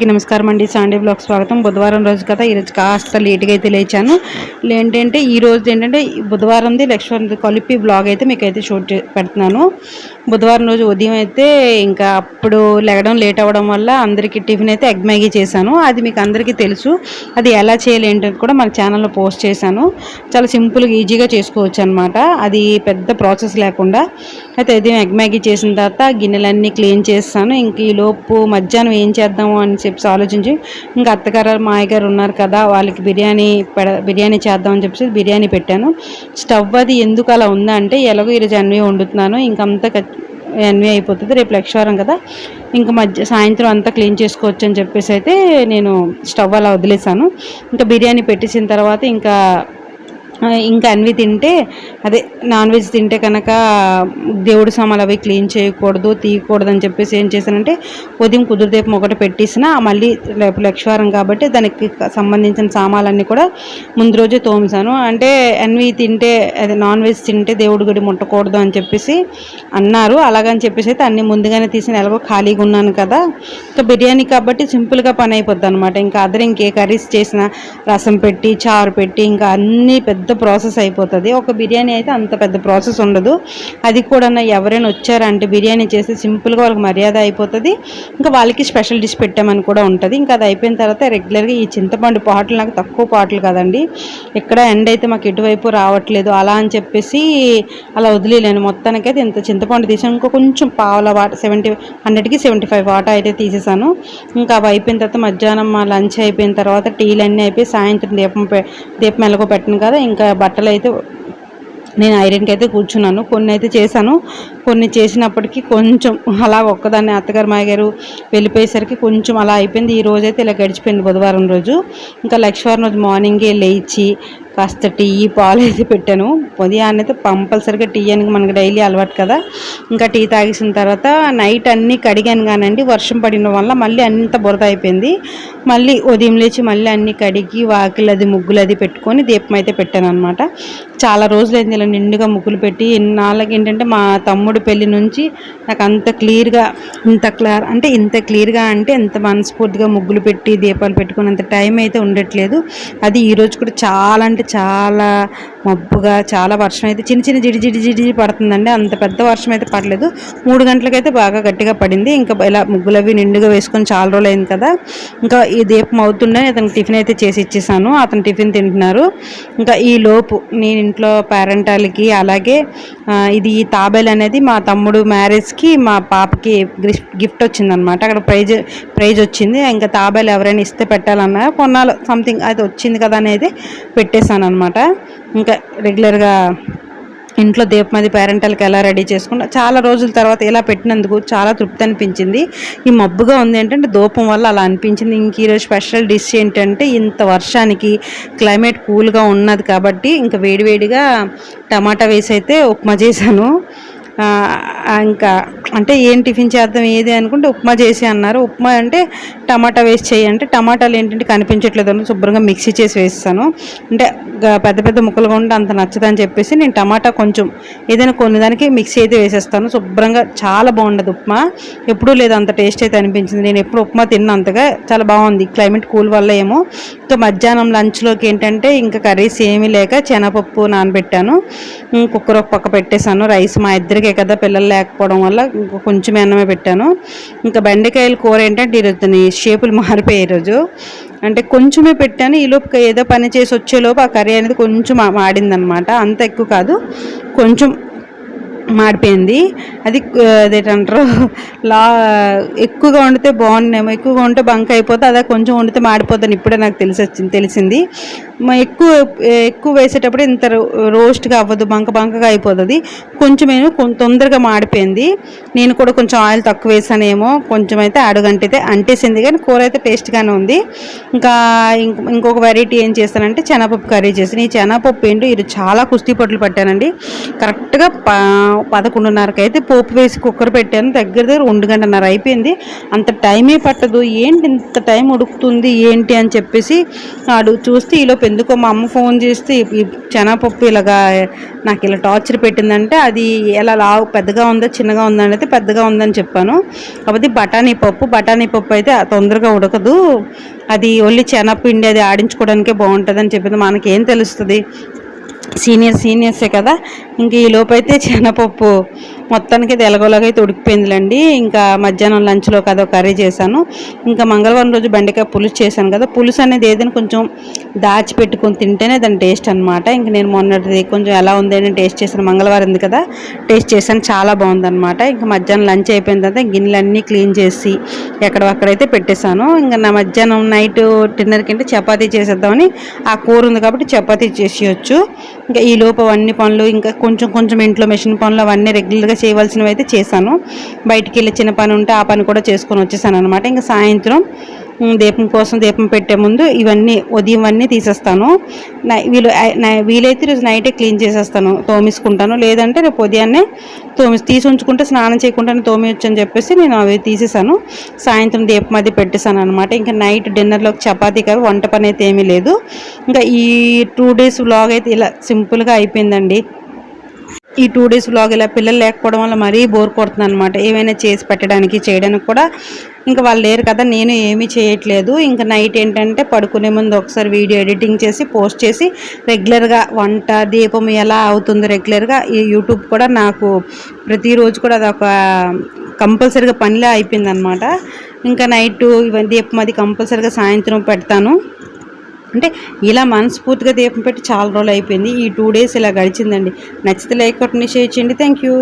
అందరికీ నమస్కారం అండి. సండే బ్లాగ్ స్వాగతం. బుధవారం రోజు కదా ఈరోజు కాస్త లేట్గా అయితే లేచాను. ఏంటంటే ఈ రోజు ఏంటంటే బుధవారంది లక్ష్మణ్ కలిపి బ్లాగ్ అయితే మీకు అయితే షూట్ చే- పెడుతున్నాను. బుధవారం రోజు ఉదయం అయితే ఇంకా అప్పుడు లెగడం లేట్ అవ్వడం వల్ల అందరికీ టిఫిన్ అయితే ఎగ్ మ్యాగీ చేశాను. అది మీకు అందరికీ తెలుసు. అది ఎలా చేయాలి ఏంటని కూడా మన ఛానల్లో పోస్ట్ చేశాను. చాలా సింపుల్గా ఈజీగా చేసుకోవచ్చు అనమాట అది పెద్ద ప్రాసెస్ లేకుండా. అయితే ఇది ఎగ్ మ్యాగీ చేసిన తర్వాత గిన్నెలన్నీ క్లీన్ చేస్తాను. ఇంక ఈ లోపు మధ్యాహ్నం ఏం చేద్దాము అని చెప్పి ఆలోచించి ఇంకా అత్తగారు మాయగారు ఉన్నారు కదా వాళ్ళకి బిర్యానీ పెడ బిర్యానీ చేద్దాం అని చెప్పేసి బిర్యానీ పెట్టాను. స్టవ్ అది ఎందుకు అలా ఉందా అంటే ఎలాగో ఈరోజు అన్వే వండుతున్నాను. ఇంకంతా ఎన్వి అయిపోతుంది. రేపు లక్షవారం కదా. ఇంకా మధ్య సాయంత్రం అంతా క్లీన్ చేసుకోవచ్చు అని చెప్పేసి అయితే నేను స్టవ్ అలా వదిలేసాను ఇంకా బిర్యానీ పెట్టేసిన తర్వాత ఇంకా ఇంకా అన్వి తింటే అదే నాన్ వెజ్ తింటే కనుక దేవుడి సామాన్లు అవి క్లీన్ చేయకూడదు తీయకూడదు అని చెప్పేసి ఏం చేశానంటే ఉదయం కుదురుదీపం ఒకటి పెట్టేసిన మళ్ళీ రేపు లక్షవారం కాబట్టి దానికి సంబంధించిన సామాన్లన్నీ కూడా ముందు రోజే తోమిసాను. అంటే అన్వి తింటే అదే నాన్ వెజ్ తింటే దేవుడి గుడి ముట్టకూడదు అని చెప్పేసి అన్నారు. అలాగని చెప్పేసి అయితే అన్ని ముందుగానే తీసిన ఎలాగో ఖాళీగా ఉన్నాను కదా. ఇంకా బిర్యానీ కాబట్టి సింపుల్గా పని అయిపోద్ది అనమాట ఇంకా అదర్ ఇంకే కర్రీస్ చేసిన రసం పెట్టి చారు పెట్టి ఇంకా అన్నీ పెద్ద ప్రాసెస్ అయిపోతుంది. ఒక బిర్యానీ అయితే అంత పెద్ద ప్రాసెస్ ఉండదు. అది కూడా ఎవరైనా వచ్చారంటే బిర్యానీ చేసి సింపుల్గా వాళ్ళకి మర్యాద అయిపోతుంది. ఇంకా వాళ్ళకి స్పెషల్ డిష్ పెట్టామని కూడా ఉంటుంది. ఇంకా అది అయిపోయిన తర్వాత రెగ్యులర్గా ఈ చింతపండు పాటలు నాకు తక్కువ పాటలు కదండి. ఎక్కడ ఎండ్ అయితే మాకు ఎటువైపు రావట్లేదు. అలా అని చెప్పేసి అలా వదిలేను మొత్తానికైతే ఇంత చింతపండు తీసాను ఇంకో కొంచెం పావుల వాట సెవెంటీ హండ్రెడ్కి సెవెంటీ ఫైవ్ వాటా అయితే తీసేసాను. ఇంకా అవి అయిపోయిన తర్వాత మధ్యాహ్నం మా లంచ్ అయిపోయిన తర్వాత టీలు అన్నీ అయిపోయి సాయంత్రం దీపం పె దీపం ఎలాగో పెట్టను కదా. ఇంకా ఇంకా బట్టలు అయితే నేను ఐరన్కి అయితే కూర్చున్నాను. కొన్ని అయితే చేశాను. కొన్ని చేసినప్పటికీ కొంచెం అలా ఒక్కదాన్ని అత్తగారు మాయగారు వెళ్ళిపోయేసరికి కొంచెం అలా అయిపోయింది. ఈ రోజు అయితే ఇలా గడిచిపోయింది బుధవారం రోజు. ఇంకా లక్ష్మీవారం రోజు మార్నింగే లేచి కాస్త టీ పాలు అయితే పెట్టాను. ఉదయాన్నే అయితే కంపల్సరిగా టీ అని మనకి డైలీ అలవాటు కదా. ఇంకా టీ తాగేసిన తర్వాత నైట్ అన్నీ కడిగాను కానండి. వర్షం పడిన వల్ల మళ్ళీ అంత బురద అయిపోయింది. మళ్ళీ ఉదయం లేచి మళ్ళీ అన్నీ కడిగి వాకిలు అది ముగ్గులు అది పెట్టుకొని దీపం అయితే పెట్టాను అనమాట చాలా రోజులైంది ఇలా నిండుగా ముగ్గులు పెట్టి. ఎన్నాళ్ళకి ఏంటంటే మా తమ్ముడు పెళ్ళి నుంచి నాకు అంత క్లియర్గా ఇంత క్లియర్ అంటే ఇంత క్లియర్గా అంటే ఎంత మనస్ఫూర్తిగా ముగ్గులు పెట్టి దీపాలు పెట్టుకుని అంత టైం అయితే ఉండట్లేదు. అది ఈరోజు కూడా చాలా అంటే చాలా మబ్బుగా చాలా వర్షం అయితే చిన్న చిన్న జిడి జిడి జిడి పడుతుందండి. అంత పెద్ద వర్షం అయితే పడలేదు. మూడు గంటలకైతే బాగా గట్టిగా పడింది. ఇంకా ఇలా ముగ్గులవి నిండుగా వేసుకొని చాలా రోజులు అయింది కదా. ఇంకా ఈ దీపం అవుతుండే అతనికి టిఫిన్ అయితే చేసి ఇచ్చేసాను. అతను టిఫిన్ తింటున్నారు. ఇంకా ఈ లోపు నేను ఇంట్లో పేరెంటాలకి అలాగే ఇది ఈ తాబేలు అనేది మా తమ్ముడు మ్యారేజ్కి మా పాపకి గిఫ్ట్ వచ్చిందనమాట అక్కడ ప్రైజ్ ప్రైజ్ వచ్చింది. ఇంకా తాబేలు ఎవరైనా ఇస్తే పెట్టాలన్నా కొన్నాళ్ళు సంథింగ్ అది వచ్చింది కదా అనేది పెట్టేసి పెట్టేశాను అనమాట ఇంకా రెగ్యులర్గా ఇంట్లో దీపమది అది పేరెంటల్కి ఎలా రెడీ చేసుకుంటా చాలా రోజుల తర్వాత ఇలా పెట్టినందుకు చాలా తృప్తి అనిపించింది. ఈ మబ్బుగా ఉంది ఏంటంటే దూపం వల్ల అలా అనిపించింది. ఇంక ఈరోజు స్పెషల్ డిష్ ఏంటంటే ఇంత వర్షానికి క్లైమేట్ కూల్గా ఉన్నది కాబట్టి ఇంకా వేడివేడిగా టమాటా వేసి అయితే ఉప్మా చేశాను. ఇంకా అంటే ఏం టిఫిన్ చేద్దాం ఏది అనుకుంటే ఉప్మా చేసి అన్నారు. ఉప్మా అంటే టమాటా వేసి చేయి అంటే టమాటాలు ఏంటంటే కనిపించట్లేదు అని శుభ్రంగా మిక్సీ చేసి వేస్తాను. అంటే పెద్ద పెద్ద ముక్కలుగా ఉంటే అంత నచ్చదని చెప్పేసి నేను టమాటా కొంచెం ఏదైనా కొన్ని దానికి మిక్సీ అయితే వేసేస్తాను. శుభ్రంగా చాలా బాగుండదు ఉప్మా. ఎప్పుడూ లేదు అంత టేస్ట్ అయితే అనిపించింది. నేను ఎప్పుడు ఉప్మా తిన్నా అంతగా చాలా బాగుంది. క్లైమేట్ కూల్ వల్ల ఏమో. ఇంకా మధ్యాహ్నం లంచ్లోకి ఏంటంటే ఇంకా కర్రీస్ ఏమీ లేక శనగపప్పు నానబెట్టాను. కుక్కర్ ఒక పక్క పెట్టేశాను. రైస్ మా ఇద్దరికి కదా పిల్లలు లేకపోవడం వల్ల ఇంకా కొంచెం అన్నమే పెట్టాను. ఇంకా బెండకాయల కూర ఏంటంటే ఈరోజు దాని షేపులు మారిపోయాయి ఈరోజు అంటే కొంచెమే పెట్టాను ఈ లోపు ఏదో పని చేసి వచ్చేలోపు ఆ కర్రీ అనేది కొంచెం మాడిందనమాట. అంత ఎక్కువ కాదు కొంచెం మాడిపోయింది. అది అదేంటారు లా ఎక్కువగా వండితే బాగుండేమో ఎక్కువగా ఉంటే బంక్ అయిపోతే అదే కొంచెం వండితే మాడిపోతుంది ఇప్పుడే నాకు తెలిసి వచ్చింది తెలిసింది. ఎక్కువ ఎక్కువ వేసేటప్పుడు ఇంత రో- రోస్ట్గా అవ్వదు బంక బంకగా అయిపోతుంది. కొంచెమేమో కొంచెం తొందరగా మాడిపోయింది. నేను కూడా కొంచెం ఆయిల్ తక్కువ వేసానేమో కొంచెం అయితే అడుగంటితే అంటేసింది. కానీ కూర అయితే టేస్ట్గానే ఉంది. ఇంకా ఇంకొక వెరైటీ ఏం చేస్తానంటే శనగపప్పు కర్రీ చేసాను ఈ శనగపప్పు ఏంటో ఇది చాలా కుస్తీ పొట్లు పట్టానండి. కరెక్ట్గా ప పదకొండున్నరకి అయితే పోపు వేసి కుక్కర్ పెట్టాను. దగ్గర దగ్గర రెండు గంటన్నర అయిపోయింది. అంత టైమే పట్టదు. ఏంటి ఇంత టైం ఉడుకుతుంది ఏంటి అని చెప్పేసి అడుగు చూస్తే ఈలోపు ఎందుకో మా అమ్మ ఫోన్ చేస్తే ఈ- శనగపప్పు ఇలాగా నాకు ఇలా టార్చర్ పెట్టిందంటే అది ఎలా లావు పెద్దగా ఉందో చిన్నగా ఉందా అంటే పెద్దగా ఉందని చెప్పాను. కాకపోతే బఠానీ పప్పు బఠానీ పప్పు అయితే తొందరగా ఉడకదు. అది ఓన్లీ శనగపిండి అది ఆడించుకోవడానికే బాగుంటుంది అని చెప్పింది. మనకేం తెలుస్తుంది? సీనియర్ సీనియర్సే కదా. ఇంక ఈ లోపైతే శనగపప్పు మొత్తానికి అది ఎలాగోలాగైతే ఉడికిపోయిందిలేండి. ఇంకా మధ్యాహ్నం లంచ్లో కదా కర్రీ చేశాను. ఇంకా మంగళవారం రోజు బెండకాయ పులుసు చేశాను కదా. పులుసు అనేది ఏదైనా కొంచెం దాచిపెట్టుకొని తింటేనే దాని టేస్ట్ అనమాట ఇంక నేను మొన్నటిది కొంచెం ఎలా ఉంది అని టేస్ట్ చేశాను. మంగళవారం ఉంది కదా. టేస్ట్ చేశాను. చాలా బాగుందనమాట ఇంకా మధ్యాహ్నం లంచ్ అయిపోయిన తర్వాత గిన్నెలన్నీ క్లీన్ చేసి ఎక్కడక్కడైతే పెట్టేశాను. ఇంకా నా మధ్యాహ్నం నైట్ డిన్నర్ కింద చపాతీ చేసేద్దామని ఆ కూర ఉంది కాబట్టి చపాతీ చేసేయచ్చు. ఇంకా ఈ లోపు అవన్నీ పనులు ఇంకా కొంచెం కొంచెం ఇంట్లో మెషిన్ పనులు అవన్నీ రెగ్యులర్గా చేయవలసినవి అయితే చేశాను. బయటికి వెళ్ళి చిన్న పని ఉంటే ఆ పని కూడా చేసుకొని వచ్చేసాను అనమాట ఇంకా సాయంత్రం దీపం కోసం దీపం పెట్టే ముందు ఇవన్నీ ఉదయం అన్నీ తీసేస్తాను. వీలు వీలైతే రోజు నైటే క్లీన్ చేసేస్తాను తోమేసుకుంటాను. లేదంటే రేపు ఉదయాన్నే తోమి తీసి ఉంచుకుంటే స్నానం చేయకుండానే తోమేయచ్చు అని చెప్పేసి నేను అవి తీసేసాను సాయంత్రం దీపం అది పెట్టేశాను అనమాట ఇంకా నైట్ డిన్నర్లోకి చపాతీ కాదు వంట పని అయితే ఏమీ లేదు. ఇంకా ఈ టూ డేస్ వ్లాగ్ అయితే ఇలా సింపుల్గా అయిపోయిందండి. ఈ టూ డేస్ వ్లాగ్ ఇలా పిల్లలు లేకపోవడం వల్ల మరీ బోర్ కొడుతుంది అనమాట ఏమైనా చేసి పెట్టడానికి చేయడానికి కూడా ఇంకా వాళ్ళు లేరు కదా నేను ఏమీ చేయట్లేదు. ఇంకా నైట్ ఏంటంటే పడుకునే ముందు ఒకసారి వీడియో ఎడిటింగ్ చేసి పోస్ట్ చేసి రెగ్యులర్గా వంట దీపం ఎలా అవుతుంది రెగ్యులర్గా ఈ యూట్యూబ్ కూడా నాకు ప్రతిరోజు కూడా అదొక కంపల్సరీగా పనిలా అయిపోయింది ఇంకా నైట్ ఇవన్నీ దీపం అది కంపల్సరీగా సాయంత్రం పెడతాను. అంటే ఇలా మనస్ఫూర్తిగా దీపం పెట్టి చాలా రోజులు అయిపోయింది. ఈ టూ డేస్ ఇలా గడిచిందండి. నచ్చితే లైక్ కొట్టని షేర్ చేయండి. Thank you